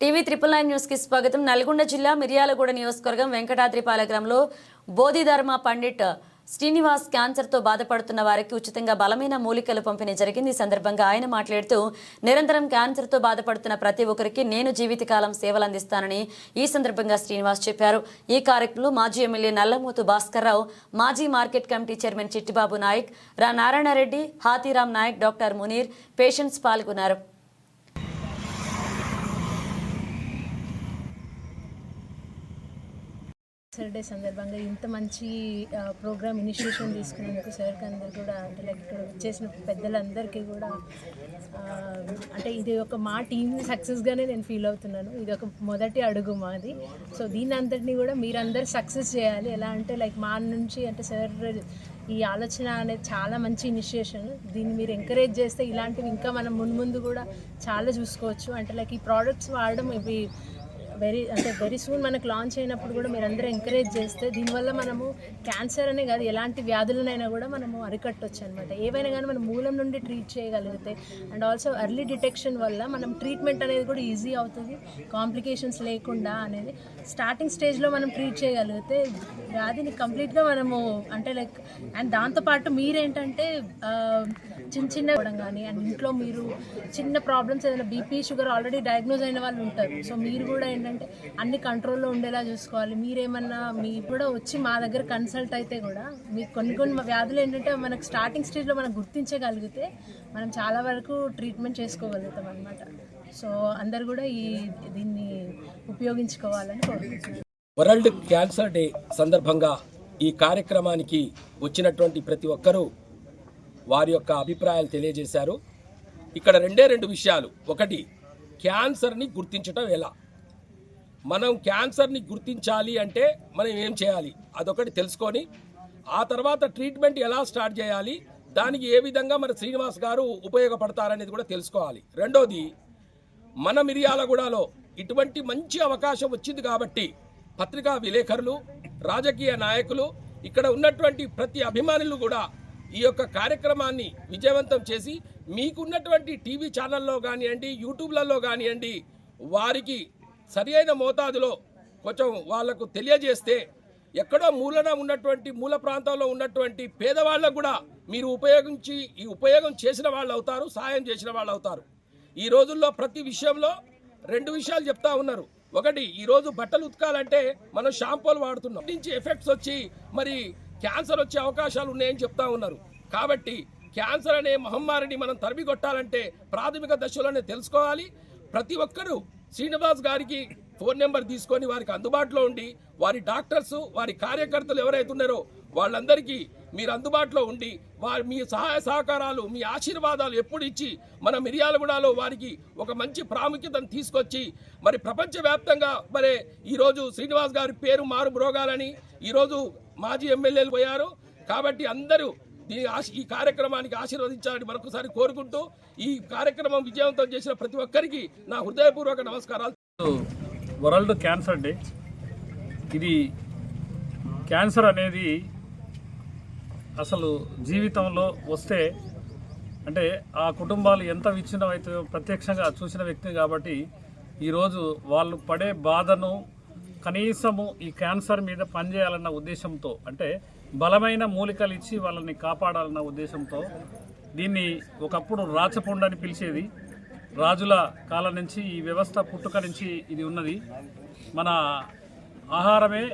TV triple nine న్యూస్కి స్వాగతం. నల్గొండ జిల్లా మిర్యాలగూడ నియోజకవర్గం వెంకటాద్రిపాలెగ్రామంలో బోధిధర్మ పండిట్ శ్రీనివాస్ క్యాన్సర్తో బాధపడుతున్న వారికి ఉచితంగా బలమైన మూలికలు పంపిణీ జరిగింది. ఈ సందర్భంగా ఆయన మాట్లాడుతూ నిరంతరం క్యాన్సర్తో బాధపడుతున్న ప్రతి ఒక్కరికి నేను జీవితకాలం సేవలు అందిస్తానని ఈ సందర్భంగా శ్రీనివాస్ చెప్పారు. ఈ కార్యక్రమంలో మాజీ ఎమ్మెల్యే నల్లమూతు భాస్కర్రావు మాజీ market committee chairman Chittibabu Nayak రా నారాయణరెడ్డి హాతీరామ్ నాయక్ డాక్టర్ మునీర్ పేషెంట్స్ పాల్గొన్నారు. సార్ డే సందర్భంగా ఇంత మంచి ప్రోగ్రామ్ ఇనిషియేషన్ తీసుకున్నందుకు సార్కి అందరు కూడా అంటే లైక్ ఇక్కడ వచ్చేసిన పెద్దలందరికీ కూడా అంటే ఇది ఒక మా టీం సక్సెస్గానే నేను ఫీల్ అవుతున్నాను. ఇది ఒక మొదటి అడుగు మాది. సో దీన్ని అంతటినీ కూడా మీరందరూ సక్సెస్ చేయాలి. ఎలా అంటే లైక్ మా నుంచి అంటే సార్ ఈ ఆలోచన అనేది చాలా మంచి ఇనిషియేషన్ దీన్ని మీరు ఎంకరేజ్ చేస్తే ఇలాంటివి ఇంకా మనం ముందు ముందు కూడా చాలా చూసుకోవచ్చు. అంటే లైక్ ఈ ప్రోడక్ట్స్ వాడడం ఇవి వెరీ అంటే వెరీ సూన్ మనకు లాంచ్ అయినప్పుడు కూడా మీరు అందరూ ఎంకరేజ్ చేస్తే దీనివల్ల మనము క్యాన్సర్ అనే కాదు ఎలాంటి వ్యాధులనైనా కూడా మనము అరికట్టవచ్చు అనమాట ఏవైనా కానీ మనం మూలం నుండి ట్రీట్ చేయగలిగితే అండ్ ఆల్సో ఎర్లీ డిటెక్షన్ వల్ల మనం ట్రీట్మెంట్ అనేది కూడా ఈజీ అవుతుంది. కాంప్లికేషన్స్ లేకుండా అనేది. స్టార్టింగ్ స్టేజ్లో మనం ట్రీట్ చేయగలిగితే వ్యాధిని కంప్లీట్గా మనము అంటే లైక్ అండ్ దాంతోపాటు మీరేంటంటే చిన్న చిన్న ఇవ్వడం కానీ అండ్ ఇంట్లో మీరు చిన్న ప్రాబ్లమ్స్ ఏదైనా బీపీ షుగర్ ఆల్రెడీ డయాగ్నోజ్ అయిన వాళ్ళు ఉంటారు. సో మీరు కూడా ఏంటంటే అన్ని కంట్రోల్లో ఉండేలా చూసుకోవాలి. మీరేమన్నా మీ కూడా వచ్చి మా దగ్గర కన్సల్ట్ అయితే కూడా మీకు కొన్ని కొన్ని వ్యాధులు ఏంటంటే మనకు స్టార్టింగ్ స్టేజ్లో మనం గుర్తించగలిగితే మనం చాలా వరకు ట్రీట్మెంట్ చేసుకోగలుగుతాం అనమాట సో అందరు కూడా ఈ దీన్ని ఉపయోగించుకోవాలని కోరుకుంటున్నాను. వరల్డ్ క్యాన్సర్ డే సందర్భంగా ఈ కార్యక్రమానికి వచ్చినటువంటి ప్రతి ఒక్కరూ వారి యొక్క అభిప్రాయాలు తెలియజేశారు. ఇక్కడ రెండే రెండు విషయాలు. ఒకటి క్యాన్సర్ని గుర్తించటం ఎలా? మనం క్యాన్సర్ని గుర్తించాలి అంటే మనం ఏం చేయాలి? అదొకటి తెలుసుకొని ఆ తర్వాత ట్రీట్మెంట్ ఎలా స్టార్ట్ చేయాలి? దానికి ఏ విధంగా మన శ్రీనివాస్ గారు ఉపయోగపడతారనేది కూడా తెలుసుకోవాలి. రెండోది మన మిర్యాలగూడలో ఇటువంటి మంచి అవకాశం వచ్చింది కాబట్టి పత్రికా విలేకరులు రాజకీయ నాయకులు ఇక్కడ ఉన్నటువంటి ప్రతి అభిమానులు కూడా ఈ యొక్క కార్యక్రమాన్ని విజయవంతం చేసి మీకున్నటువంటి టీవీ ఛానల్లో కానివ్వండి యూట్యూబ్లలో కానివ్వండి వారికి సరి అయిన మోతాదులో కొంచెం వాళ్ళకు తెలియజేస్తే ఎక్కడో మూలన ఉన్నటువంటి మూల ప్రాంతంలో ఉన్నటువంటి పేదవాళ్ళకు కూడా మీరు ఉపయోగించి ఈ ఉపయోగం చేసిన వాళ్ళు అవుతారు సాయం చేసిన వాళ్ళు అవుతారు. ఈ రోజుల్లో ప్రతి విషయంలో రెండు విషయాలు చెప్తా ఉన్నారు. ఒకటి ఈరోజు బట్టలు ఉతకాలంటే మనం షాంపూలు వాడుతున్నాం. నుంచి ఎఫెక్ట్స్ వచ్చి మరి క్యాన్సర్ వచ్చే అవకాశాలు ఉన్నాయని చెప్తా ఉన్నారు. కాబట్టి క్యాన్సర్ అనే మహమ్మారిని మనం తరిమికొట్టాలంటే ప్రాథమిక దశలోనే తెలుసుకోవాలి. ప్రతి ఒక్కరూ శ్రీనివాస్ గారికి ఫోన్ నెంబర్ తీసుకొని వారికి అందుబాటులో ఉండి వారి డాక్టర్స్ వారి కార్యకర్తలు ఎవరైతే ఉన్నారో వాళ్ళందరికీ మీరు అందుబాటులో ఉండి వారి మీ సహాయ సహకారాలు మీ ఆశీర్వాదాలు ఎప్పుడు ఇచ్చి మన మిర్యాలగూడలో వారికి ఒక మంచి ప్రాముఖ్యతను తీసుకొచ్చి మరి ప్రపంచవ్యాప్తంగా మరి ఈరోజు శ్రీనివాస్ గారి పేరు మారు బ్రోగాలని ఈరోజు మాజీ ఎమ్మెల్యేలు పోయారు. కాబట్టి అందరూ దీని ఈ కార్యక్రమానికి ఆశీర్వదించాలని మరొకసారి కోరుకుంటూ ఈ కార్యక్రమం విజయవంతం చేసిన ప్రతి ఒక్కరికి నా హృదయపూర్వక నమస్కారాలు. World cancer day. ఇది క్యాన్సర్ అనేది అసలు జీవితంలో వస్తే అంటే ఆ కుటుంబాలు ఎంత విచ్ఛిన్నం అయితే ప్రత్యక్షంగా చూసిన వ్యక్తి కాబట్టి ఈరోజు వాళ్ళు పడే బాధను కనీసము ఈ క్యాన్సర్ మీద పనిచేయాలన్న ఉద్దేశంతో అంటే బలమైన మూలికలు ఇచ్చి వాళ్ళని కాపాడాలన్న ఉద్దేశంతో దీన్ని ఒకప్పుడు రాచపుండ అని పిలిచేది. రాజుల కాలం నుంచి ఈ వ్యవస్థ పుట్టుక నుంచి ఇది ఉన్నది. మన ఆహారమే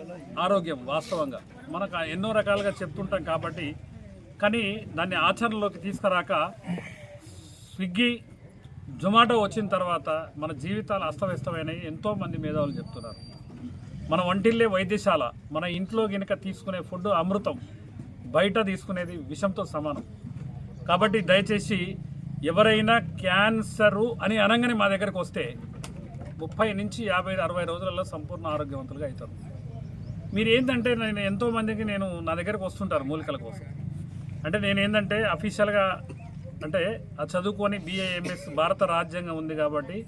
ఆరోగ్యం వాస్తవంగా. మనకు ఎన్నో రకాలుగా చెప్తుంటాం కాబట్టి కానీ దాన్ని ఆచరణలోకి తీసుకురాక స్విగ్గీ జొమాటో వచ్చిన తర్వాత మన జీవితాలు అస్తవ్యస్తమైనవి ఎంతోమంది మేధావులు చెప్తున్నారు. మన వంటిల్లే వైద్యశాల మన ఇంట్లో గినక తీసుకునే ఫుడ్ అమృతం బయట తీసుకునేది విషంతో సమానం. కాబట్టి దయచేసి ఎవరైనా క్యాన్సరు అని అనగానే మా దగ్గరకు వస్తే ముప్పై నుంచి యాభై అరవై రోజులలో సంపూర్ణ ఆరోగ్యవంతులుగా అవుతారు. మీరు ఏంటంటే నేను ఎంతోమందికి నేను నా దగ్గరకు వస్తుంటారు మూలికల కోసం. అంటే నేను ఏంటంటే అఫీషియల్గా అంటే చదువుకొని బీఏఎంఎస్ భారత రాజ్యాంగం ఉంది కాబట్టి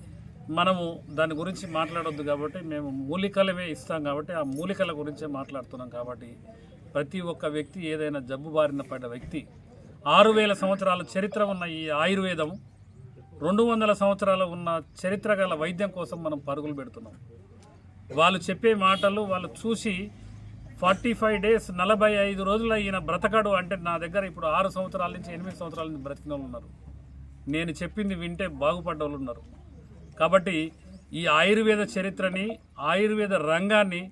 మనము దాని గురించి మాట్లాడొద్దు కాబట్టి మేము మూలికలమే ఇస్తాం కాబట్టి ఆ మూలికల గురించే మాట్లాడుతున్నాం కాబట్టి ప్రతి ఒక్క వ్యక్తి ఏదైనా జబ్బు బారిన పడ్డ వ్యక్తి ఆరు వేల సంవత్సరాల చరిత్ర ఉన్న ఈ ఆయుర్వేదం రెండు వందల సంవత్సరాలు ఉన్న చరిత్ర గల వైద్యం కోసం మనం పరుగులు పెడుతున్నాం. వాళ్ళు చెప్పే మాటలు వాళ్ళు చూసి ఫార్టీ ఫైవ్ డేస్ నలభై ఐదు రోజులు ఈయన బ్రతకడు అంటే నా దగ్గర ఇప్పుడు ఆరు సంవత్సరాల నుంచి ఎనిమిది సంవత్సరాల నుంచి బ్రతికిన వాళ్ళు ఉన్నారు. నేను చెప్పింది వింటే బాగుపడ్డ వాళ్ళు ఉన్నారు. కాబట్టి ఈ ఆయుర్వేద చరిత్రని ఆయుర్వేద రంగాన్ని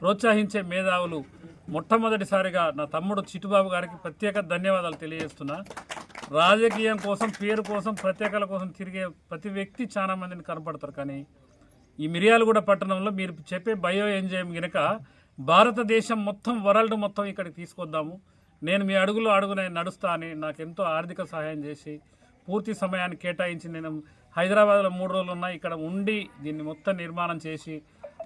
ప్రోత్సహించే మేధావులు మొట్టమొదటిసారిగా నా తమ్ముడు చిట్టుబాబు గారికి ప్రత్యేక ధన్యవాదాలు తెలియజేస్తున్నా. రాజకీయం కోసం పేరు కోసం ప్రత్యేకల కోసం తిరిగే ప్రతి వ్యక్తి చాలా మందిని కనపడతారు. కానీ ఈ మిర్యాలగూడ పట్టణంలో మీరు చెప్పే బయో ఎంజైమ్ గనక భారతదేశం మొత్తం వరల్డ్ మొత్తం ఇక్కడికి తీసుకొద్దాము. నేను మీ అడుగులో అడుగునే నడుస్తా అని నాకు ఎంతో ఆర్థిక సహాయం చేసి పూర్తి సమయాన్ని కేటాయించి నేను హైదరాబాద్లో మూడు రోజులు ఉన్నాయి ఇక్కడ ఉండి దీన్ని మొత్తం నిర్మాణం చేసి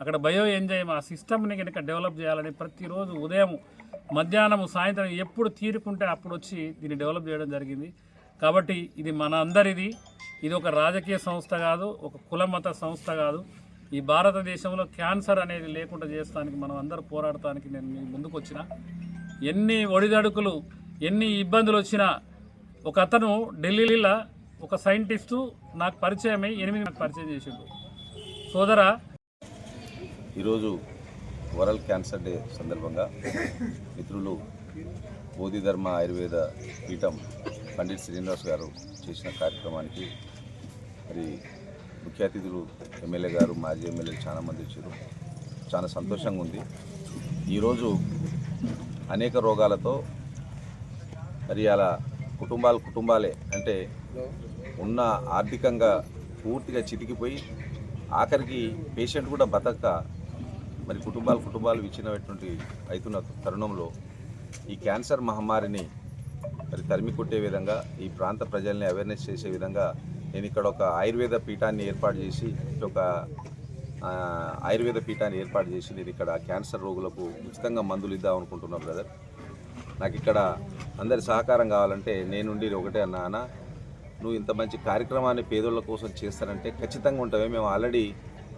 అక్కడ బయో ఎంజైమ్ ఆ సిస్టమ్ని కనుక డెవలప్ చేయాలని ప్రతిరోజు ఉదయం మధ్యాహ్నం సాయంత్రం ఎప్పుడు తీరుకుంటే అప్పుడు వచ్చి దీన్ని డెవలప్ చేయడం జరిగింది. కాబట్టి ఇది మన అందరిది. ఇది ఒక రాజకీయ సంస్థ కాదు ఒక కులమత సంస్థ కాదు. ఈ భారతదేశంలో క్యాన్సర్ అనేది లేకుండా చేస్తానికి మనం అందరూ పోరాడటానికి నేను ముందుకు వచ్చిన. ఎన్ని ఒడిదడుకులు ఎన్ని ఇబ్బందులు వచ్చినా ఒక అతను ఢిల్లీలో ఒక సైంటిస్టు నాకు పరిచయమై ఎనిమిది నాకు పరిచయం చేసిండు. సోదరా. ఈరోజు వరల్డ్ క్యాన్సర్ డే సందర్భంగా మిత్రులు బోధిధర్మ ఆయుర్వేద పీఠం పండిట్ శ్రీనివాస్ గారు చేసిన కార్యక్రమానికి మరి ముఖ్య అతిథులు ఎమ్మెల్యే గారు మాజీ ఎమ్మెల్యే చాలా మంది వచ్చారు. చాలా సంతోషంగా ఉంది. ఈరోజు అనేక రోగాలతో మరి అలా కుటుంబాలు కుటుంబాలే. అంటే ఉన్న ఆర్థికంగా పూర్తిగా చితికిపోయి ఆఖరికి పేషెంట్ కూడా బతక మరి కుటుంబాలు కుటుంబాలు విచ్ఛిన్నమైనటువంటి అవుతున్న తరుణంలో ఈ క్యాన్సర్ మహమ్మారిని మరి తరిమి కొట్టే విధంగా ఈ ప్రాంత ప్రజల్ని అవేర్నెస్ చేసే విధంగా నేను ఇక్కడ ఒక ఆయుర్వేద పీఠాన్ని ఏర్పాటు చేసి ఒక ఆయుర్వేద పీఠాన్ని ఏర్పాటు చేసి నేను ఇక్కడ క్యాన్సర్ రోగులకు ఉచితంగా మందులు ఇద్దాం అనుకుంటున్నాను బ్రదర్. నాకు ఇక్కడ అందరి సహకారం కావాలంటే నేనుండి ఒకటే అన్నా నువ్వు ఇంత మంచి కార్యక్రమాన్ని పేదోళ్ళ కోసం చేస్తానంటే ఖచ్చితంగా ఉంటామే మేము ఆల్రెడీ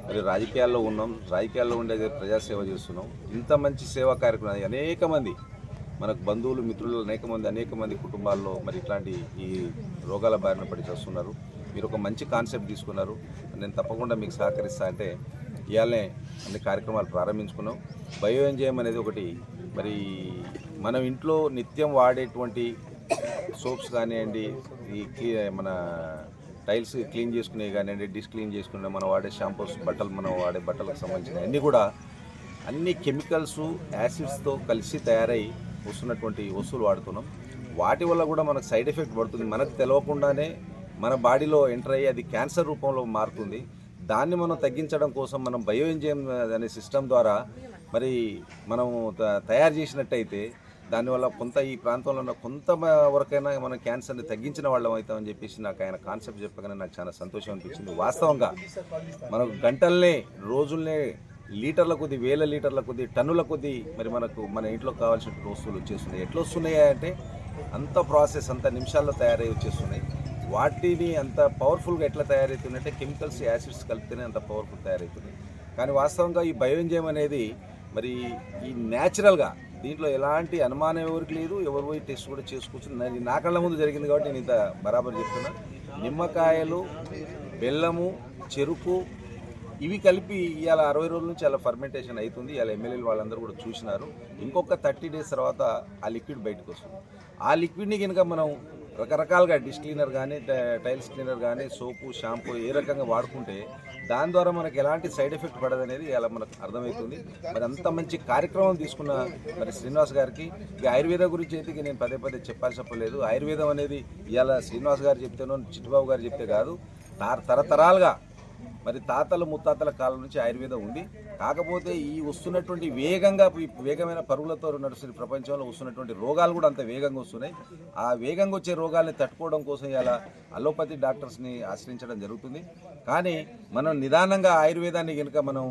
మరి రాజకీయాల్లో ఉన్నాం రాజకీయాల్లో ఉండే ప్రజాసేవ చేస్తున్నాం. ఇంత మంచి సేవా కార్యక్రమం అనేక మంది మనకు బంధువులు మిత్రులు అనేక మంది అనేక మంది కుటుంబాల్లో మరి ఇట్లాంటి ఈ రోగాల బారిన పడి చేస్తున్నారు. మీరు ఒక మంచి కాన్సెప్ట్ తీసుకున్నారు. నేను తప్పకుండా మీకు సహకరిస్తా అంటే ఇవాళనే అన్ని కార్యక్రమాలు ప్రారంభించుకున్నాం. బయో ఎంజయం అనేది ఒకటి మరి మనం ఇంట్లో నిత్యం వాడేటువంటి సోప్స్ కానివ్వండి ఈ క్లీ మన టైల్స్ క్లీన్ చేసుకునేవి కానివ్వండి డిష్ క్లీన్ చేసుకునే మనం వాడే షాంపూస్ బట్టలు మనం వాడే బట్టలకు సంబంధించిన అన్నీ కూడా అన్ని కెమికల్స్ యాసిడ్స్తో కలిసి తయారై వస్తున్నటువంటి వస్తువులు వాడుతున్నాం. వాటి వల్ల కూడా మనకు సైడ్ ఎఫెక్ట్ పడుతుంది. మనకు తెలియకుండానే మన బాడీలో ఎంటర్ అయ్యి అది క్యాన్సర్ రూపంలో మారుతుంది. దాన్ని మనం తగ్గించడం కోసం మనం బయో ఎంజైమ్ అనే సిస్టమ్ ద్వారా మరి మనం త- తయారు చేసినట్టయితే దానివల్ల కొంత ఈ ప్రాంతంలో ఉన్న కొంత వరకైనా మనం క్యాన్సర్ని తగ్గించిన వాళ్ళం అవుతామని చెప్పేసి నాకు ఆయన కాన్సెప్ట్ చెప్పగానే నాకు చాలా సంతోషం అనిపించింది. వాస్తవంగా మనకు గంటల్నే రోజుల్నే లీటర్ల కొద్ది వేల లీటర్ల కొద్ది టన్నుల కొద్ది మరి మనకు మన ఇంట్లో కావాల్సిన వస్తువులు వచ్చేస్తున్నాయి. ఎట్లా వస్తున్నాయి అంటే అంత ప్రాసెస్ అంత నిమిషాల్లో తయారై వచ్చేస్తున్నాయి. వాటిని అంత పవర్ఫుల్గా ఎట్లా తయారవుతుందంటే కెమికల్స్ యాసిడ్స్ కలిపితేనే అంత పవర్ఫుల్ తయారవుతుంది కానీ వాస్తవంగా ఈ బయోఎంజయం అనేది మరి ఈ న్యాచురల్గా దీంట్లో ఎలాంటి అనుమానం ఎవరికి లేదు. ఎవరు పోయి టెస్ట్ కూడా చేసుకోవచ్చు నా- నా కళ్ళ ముందు జరిగింది కాబట్టి నేను ఇంత బరాబర్ చెప్తున్నా. నిమ్మకాయలు బెల్లము చెరుకు ఇవి కలిపి ఇవాళ అరవై రోజుల నుంచి అలా ఫర్మెంటేషన్ అవుతుంది ఇలా ఎమ్మెల్యేలు వాళ్ళందరూ కూడా చూసినారు. ఇంకొక థర్టీ డేస్ తర్వాత ఆ లిక్విడ్ బయటకు వస్తుంది. ఆ లిక్విడ్ని కనుక మనం రకరకాలుగా డిష్ క్లీనర్ కానీ టైల్స్ క్లీనర్ కానీ సోపు షాంపూ ఏ రకంగా వాడుకుంటే దాని ద్వారా మనకు ఎలాంటి సైడ్ ఎఫెక్ట్ పడదనేది ఇలా మనకు అర్థమవుతుంది మరి అంత మంచి కార్యక్రమం తీసుకున్న మరి శ్రీనివాస్ గారికి ఇక ఆయుర్వేద గురించి అయితే నేను పదే పదే చెప్పాల్సి చెప్పలేదు. ఆయుర్వేదం అనేది ఇవాళ శ్రీనివాస్ గారు చెప్తేనో చిట్టుబాబు గారు చెప్తే కాదు తరతరాలుగా మరి తాతల ముత్తాతల కాలం నుంచి ఆయుర్వేదం ఉంది. కాకపోతే ఈ వస్తున్నటువంటి వేగంగా వేగమైన పరుగులతో నడుస్తున్న ప్రపంచంలో వస్తున్నటువంటి రోగాలు కూడా అంత వేగంగా వస్తున్నాయి. ఆ వేగంగా వచ్చే రోగాల్ని తట్టుకోవడం కోసం ఇలా అలోపతి డాక్టర్స్ని ఆశ్రయించడం జరుగుతుంది. కానీ మనం నిదానంగా ఆయుర్వేదాన్ని కనుక మనం